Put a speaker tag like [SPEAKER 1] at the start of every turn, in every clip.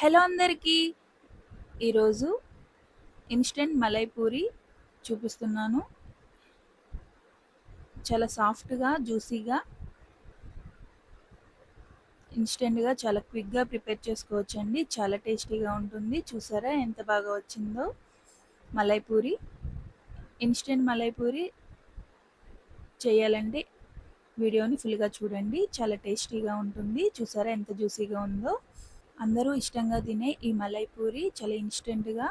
[SPEAKER 1] Hello అందరికీ. ఈరోజు instant malai puri చూపిస్తున్నాను. చాలా సాఫ్ట్గా జ్యూసీగా ఇన్స్టెంట్గా చాలా క్విక్గా ప్రిపేర్ చేసుకోవచ్చండి. చాలా టేస్టీగా ఉంటుంది. చూసారా ఎంత బాగా వచ్చిందో? మలై పూరి. ఇన్స్టెంట్ మలై పూరి చేయాలంటే వీడియోని ఫుల్గా చూడండి. చాలా టేస్టీగా ఉంటుంది. చూసారా ఎంత జ్యూసీగా ఉందో? అందరూ ఇష్టంగా తినే ఈ మలై పూరి చాలా ఇన్స్టెంట్గా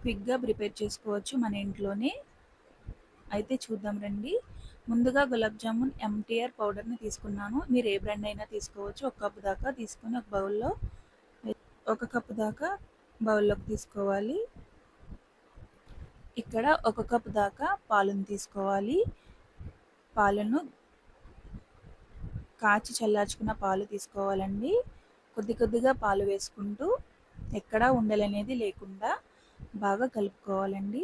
[SPEAKER 1] క్విక్గా ప్రిపేర్ చేసుకోవచ్చు మన ఇంట్లోనే. అయితే చూద్దాం రండి. ముందుగా గులాబ్ జామున్ ఎంటీఆర్ పౌడర్ని తీసుకున్నాను. మీరు ఏ బ్రాండ్ అయినా తీసుకోవచ్చు. ఒక కప్పు దాకా తీసుకొని ఒక బౌల్లో ఒక కప్పు దాకా బౌల్లోకి తీసుకోవాలి. ఇక్కడ ఒక కప్పు దాకా పాలను తీసుకోవాలి. పాలను కాచి చల్లార్చుకున్న పాలు తీసుకోవాలండి. కొద్ది కొద్దిగా పాలు వేసుకుంటూ ఎక్కడా ఉండలనేది లేకుండా బాగా కలుపుకోవాలండి.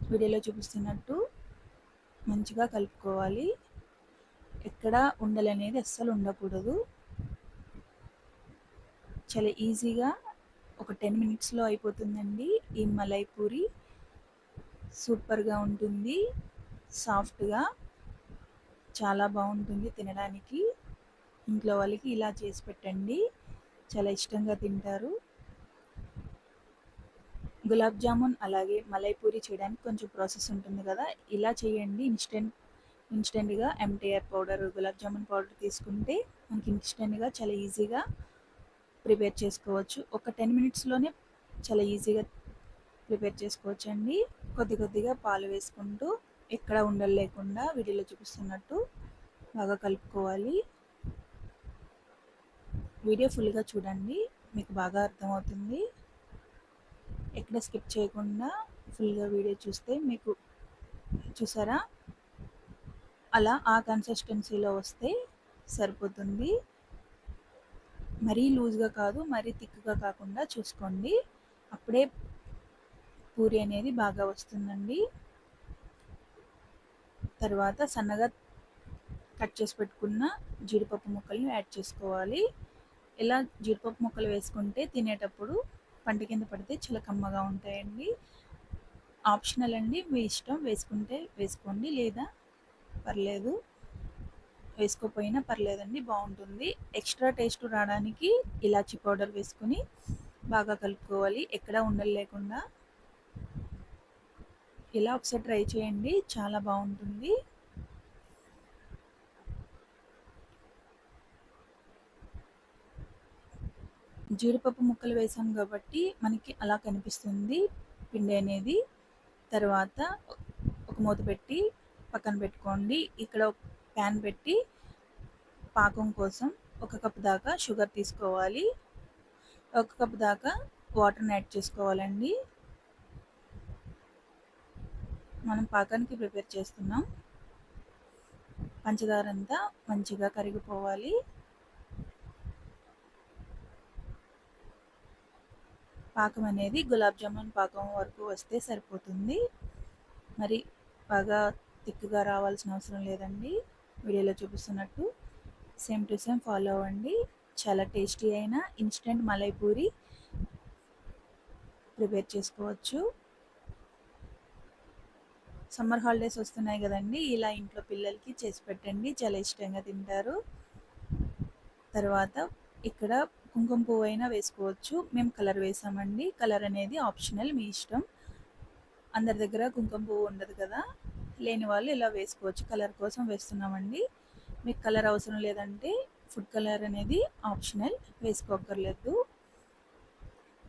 [SPEAKER 1] వీడియోలో చూపిస్తున్నట్టు మంచిగా కలుపుకోవాలి. ఎక్కడ ఉండలనేది అస్సలు ఉండకూడదు. చాలా ఈజీగా ఒక టెన్ మినిట్స్లో అయిపోతుందండి ఈ మలై పూరి. సూపర్గా ఉంటుంది. సాఫ్ట్గా చాలా బాగుంటుంది తినడానికి. ఇంట్లో వాళ్ళకి ఇలా చేసి పెట్టండి. చాలా ఇష్టంగా తింటారు. గులాబ్ జామున్ అలాగే మలై పూరి చేయడానికి కొంచెం ప్రాసెస్ ఉంటుంది కదా. ఇలా చేయండి. ఇన్స్టెంట్ ఇన్స్టెంట్గా MTR powder gulab jamun powder తీసుకుంటే మనకి ఇన్స్టెంట్గా చాలా ఈజీగా ప్రిపేర్ చేసుకోవచ్చు. ఒక టెన్ మినిట్స్లోనే చాలా ఈజీగా ప్రిపేర్ చేసుకోవచ్చు అండి కొద్ది కొద్దిగా పాలు వేసుకుంటూ ఎక్కడ ఉండలేకుండా వీడియోలో చూపిస్తున్నట్టు బాగా కలుపుకోవాలి. వీడియో ఫుల్గా చూడండి. మీకు బాగా అర్థమవుతుంది. ఎక్కడ స్కిప్ చేయకుండా ఫుల్గా వీడియో చూస్తే మీకు చూసారా? అలా ఆ కన్సిస్టెన్సీలో వస్తే సరిపోతుంది. మరీ లూజ్గా కాదు మరీ థిక్గా కాకుండా చూసుకోండి. అప్పుడే పూరి అనేది బాగా వస్తుందండి. తర్వాత సన్నగా కట్ చేసి పెట్టుకున్న జీడిపప్పు ముక్కల్ని యాడ్ చేసుకోవాలి. ఇలా జీడిపప్పు ముక్కలు వేసుకుంటే తినేటప్పుడు పంట కింద పడితే చాలా కమ్మగా ఉంటాయండి. ఆప్షనల్ అండి. మీ ఇష్టం వేసుకుంటే వేసుకోండి. లేదా పర్లేదు. వేసుకోపోయినా పర్లేదండి. బాగుంటుంది. ఎక్స్ట్రా టేస్ట్ రావడానికి ఇలాచీ పౌడర్ వేసుకొని బాగా కలుపుకోవాలి. ఎక్కడా ఉండలు లేకుండా. ఇలా ఒకసారి ట్రై చేయండి. చాలా బాగుంటుంది. జీడిపప్పు ముక్కలు వేసాం కాబట్టి మనకి అలా కనిపిస్తుంది పిండి అనేది. తర్వాత ఒక మూత పెట్టి పక్కన పెట్టుకోండి. ఇక్కడ ఒక ప్యాన్ పెట్టి పాకం కోసం ఒక కప్ దాకా షుగర్ తీసుకోవాలి. ఒక కప్ దాకా వాటర్ని యాడ్ చేసుకోవాలండి. మనం పాకానికి ప్రిపేర్ చేస్తున్నాం. పంచదార అంతా మంచిగా కరిగిపోవాలి. పాకం అనేది గులాబ్ జామున్ పాకం వరకు వస్తే సరిపోతుంది. మరి బాగా తిక్కుగా రావాల్సిన అవసరం లేదండి. వీడియోలో చూపిస్తున్నట్టు సేమ్ టు సేమ్ ఫాలో అవ్వండి. చాలా టేస్టీ అయిన ఇన్స్టెంట్ మలైపూరి ప్రిపేర్ చేసుకోవచ్చు. సమ్మర్ హాలిడేస్ వస్తున్నాయి కదండి ఇలా ఇంట్లో పిల్లలకి చేసి పెట్టండి. చాలా ఇష్టంగా తింటారు. తర్వాత ఇక్కడ కుంకుమ పువ్వు అయినా వేసుకోవచ్చు. మేము కలర్ వేసామండి. కలర్ అనేది ఆప్షనల్ మీ ఇష్టం. అందరి దగ్గర కుంకుమ పువ్వు ఉండదు కదా. లేని వాళ్ళు ఇలా వేసుకోవచ్చు. కలర్ కోసం వేస్తున్నామండి. మీకు కలర్ అవసరం లేదంటే ఫుడ్ కలర్ అనేది ఆప్షనల్ వేసుకోకర్లేదు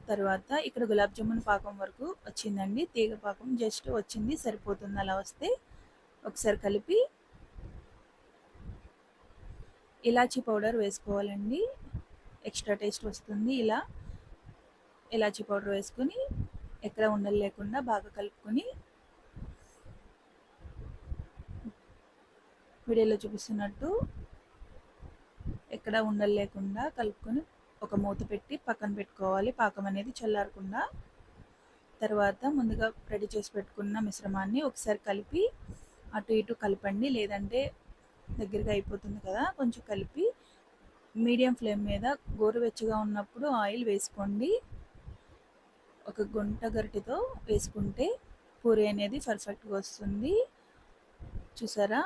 [SPEAKER 1] తర్వాత ఇక్కడ గులాబ్ జామున్ పాకం వరకు వచ్చిందండి. తీగ పాకం జస్ట్ వచ్చింది. సరిపోతుంది అలా వస్తే ఒకసారి కలిపి ఇలాచీ పౌడర్ వేసుకోవాలండి. ఎక్స్ట్రా టేస్ట్ వస్తుంది ఇలా. ఇలాచీ పౌడర్ వేసుకొని ఎక్కడ ఉండలు లేకుండా బాగా కలుపుకొని వీడియోలో చూపిస్తున్నట్టు ఎక్కడ ఉండలు లేకుండా కలుపుకొని ఒక మూత పెట్టి పక్కన పెట్టుకోవాలి. పాకం అనేది చల్లారకుండా. తర్వాత ముందుగా రెడీ చేసి పెట్టుకున్న మిశ్రమాన్ని ఒకసారి కలిపి అటు ఇటు కలపండి. లేదంటే దగ్గరగా అయిపోతుంది కదా. కొంచెం కలిపి మీడియం ఫ్లేమ్ మీద గోరువెచ్చగా ఉన్నప్పుడు ఆయిల్ వేసుకోండి. ఒక గుంట గరిటెతో వేసుకుంటే పూరి అనేది పర్ఫెక్ట్గా వస్తుంది. చూసారా?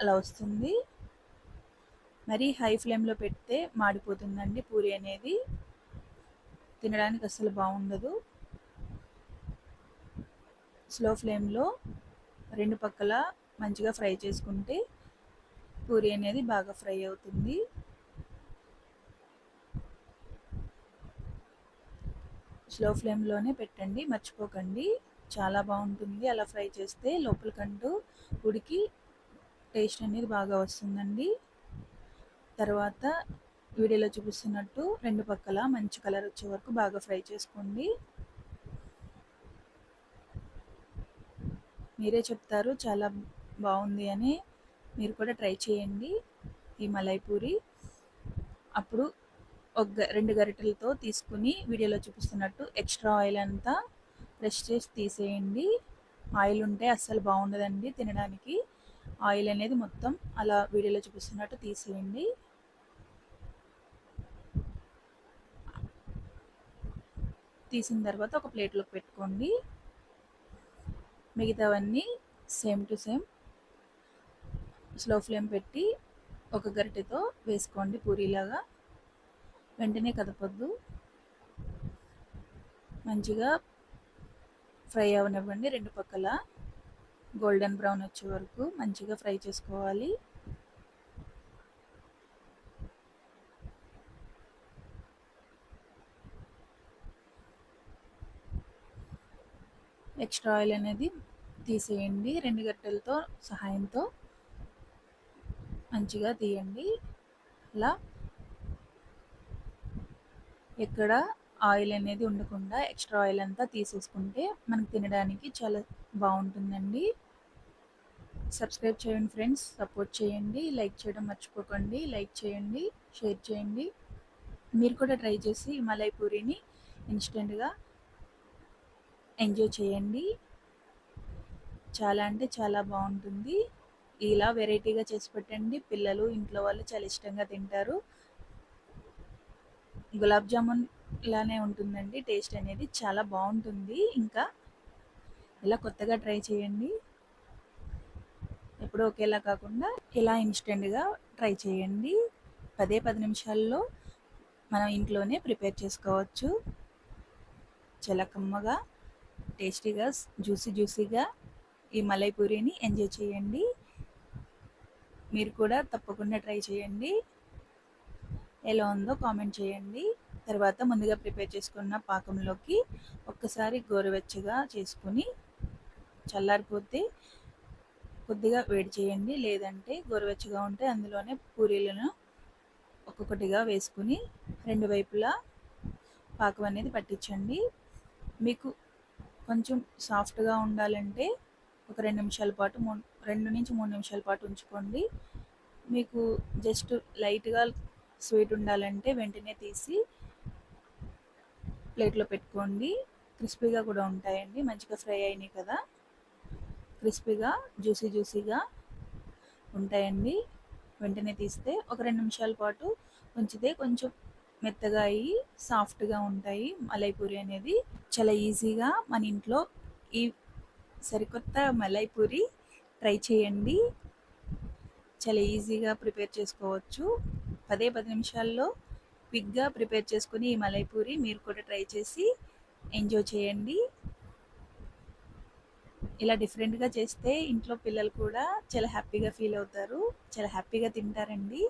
[SPEAKER 1] అలా వస్తుంది. మరి హై ఫ్లేమ్లో పెడితే మాడిపోతుందండి పూరి అనేది. తినడానికి అసలు బాగుండదు. స్లో ఫ్లేమ్లో రెండు పక్కల మంచిగా ఫ్రై చేసుకుంటే పూరి అనేది బాగా ఫ్రై అవుతుంది. స్లో ఫ్లేమ్లోనే పెట్టండి మర్చిపోకండి. చాలా బాగుంటుంది. అలా ఫ్రై చేస్తే లోపలికంటూ ఉడికి టేస్ట్ అనేది బాగా వస్తుందండి. తర్వాత వీడియోలో చూపిస్తున్నట్టు రెండు పక్కల మంచి కలర్ వచ్చే వరకు బాగా ఫ్రై చేసుకోండి. మీరే చెప్తారు చాలా బాగుంది అని. మీరు కూడా ట్రై చేయండి. ఈ మలై పూరి అప్పుడు ఒక రెండు గరిటెలతో తీసుకుని వీడియోలో చూపిస్తున్నట్టు ఎక్స్ట్రా ఆయిల్ అంతా బ్రష్ చేసి తీసేయండి. ఆయిల్ ఉంటే అస్సలు బాగుండదండి తినడానికి. ఆయిల్ అనేది మొత్తం అలా వీడియోలో చూపిస్తున్నట్టు తీసేయండి. తీసిన తర్వాత ఒక ప్లేట్లోకి పెట్టుకోండి. మిగతావన్నీ same to same slow flame పెట్టి ఒక గరిటెతో వేసుకోండి పూరీలాగా. వెంటనే కదపొద్దు. మంచిగా ఫ్రై అవనివ్వండి రెండు పక్కల. గోల్డెన్ బ్రౌన్ వచ్చే వరకు మంచిగా ఫ్రై చేసుకోవాలి. ఎక్స్ట్రా ఆయిల్ అనేది తీసేయండి రెండు గట్టెలతో సహాయంతో. మంచిగా తీయండి. అలా ఎక్కడ ఆయిల్ అనేది ఉండకుండా ఎక్స్ట్రా ఆయిల్ అంతా తీసేసుకుంటే మనకు తినడానికి చాలా బాగుంటుందండి. సబ్స్క్రైబ్ చేయండి ఫ్రెండ్స్ సపోర్ట్ చేయండి లైక్ చేయడం మర్చిపోకండి లైక్ చేయండి షేర్ చేయండి. మీరు కూడా ట్రై చేసి మలై పూరిని ఇన్స్టెంట్గా ఎంజాయ్ చేయండి. చాలా అంటే చాలా బాగుంటుంది. ఇలా వెరైటీగా చేసి పెట్టండి. పిల్లలు ఇంట్లో వాళ్ళు చాలా ఇష్టంగా తింటారు. గులాబ్ జామున్ ఇలానే ఉంటుందండి. టేస్ట్ అనేది చాలా బాగుంటుంది. ఇంకా ఇలా కొత్తగా ట్రై చేయండి. ఎప్పుడు ఒకేలా కాకుండా ఇలా ఇన్స్టెంట్గా ట్రై చేయండి. పదే పది నిమిషాల్లో మనం ఇంట్లోనే ప్రిపేర్ చేసుకోవచ్చు. చాలా కమ్మగా టేస్టీగా జ్యూసీ జ్యూసీగా ఈ మలైపూరిని ఎంజాయ్ చేయండి. మీరు కూడా తప్పకుండా ట్రై చేయండి. ఎలా ఉందో కామెంట్ చేయండి. తర్వాత ముందుగా ప్రిపేర్ చేసుకున్న పాకంలోకి ఒక్కసారి గోరువెచ్చగా చేసుకుని చల్లారిపోతే కొద్దిగా వేడి చేయండి. లేదంటే గోరువెచ్చగా ఉంటే అందులోనే పూరీలను ఒక్కొక్కటిగా వేసుకుని రెండు వైపులా పాకం అనేది పట్టించండి. మీకు కొంచెం సాఫ్ట్గా ఉండాలంటే ఒక రెండు నిమిషాల పాటు మూ రెండు నుంచి మూడు నిమిషాల పాటు ఉంచుకోండి. మీకు జస్ట్ లైట్గా స్వీట్ ఉండాలంటే వెంటనే తీసి ప్లేట్లో పెట్టుకోండి. క్రిస్పీగా కూడా ఉంటాయండి. మంచిగా ఫ్రై అయినాయి కదా. క్రిస్పీగా జ్యూసీ జ్యూసీగా ఉంటాయండి. వెంటనే తీస్తే ఒక రెండు నిమిషాల పాటు ఉంచితే కొంచెం మెత్తగా అయ్యి సాఫ్ట్గా ఉంటాయి. మలైపూరి అనేది చాలా ఈజీగా మన ఇంట్లో ఈ సరికొత్త మలైపూరి ట్రై చేయండి. చాలా ఈజీగా ప్రిపేర్ చేసుకోవచ్చు. పదే పది నిమిషాల్లో క్విక్గా ప్రిపేర్ చేసుకుని ఈ మలైపూరి మీరు కూడా ట్రై చేసి ఎంజాయ్ చేయండి. ఇలా డిఫరెంట్గా చేస్తే ఇంట్లో పిల్లలు కూడా చాలా హ్యాపీగా ఫీల్ అవుతారు. చాలా హ్యాపీగా తింటారండి.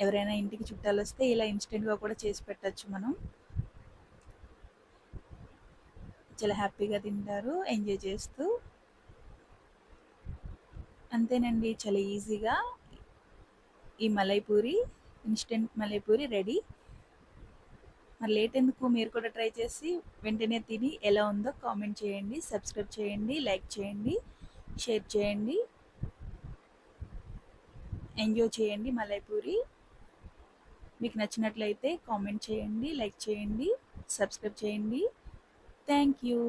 [SPEAKER 1] ఎవరైనా ఇంటికి చుట్టాలు వస్తే ఇలా ఇన్స్టెంట్గా కూడా చేసి పెట్టచ్చు మనం. చాలా హ్యాపీగా తింటారు ఎంజాయ్ చేస్తూ. అంతేనండి చాలా ఈజీగా. ఈ మలైపూరి ఇన్స్టెంట్ మలైపూరి రెడీ మరి లేట్ ఎందుకు? మీరు కూడా ట్రై చేసి వెంటనే తిని ఎలా ఉందో కామెంట్ చేయండి సబ్స్క్రైబ్ చేయండి లైక్ చేయండి షేర్ చేయండి. ఎంజాయ్ చేయండి మలైపూరి మీకు నచ్చినట్లయితే కామెంట్ చేయండి లైక్ చేయండి సబ్స్క్రైబ్ చేయండి. Thank you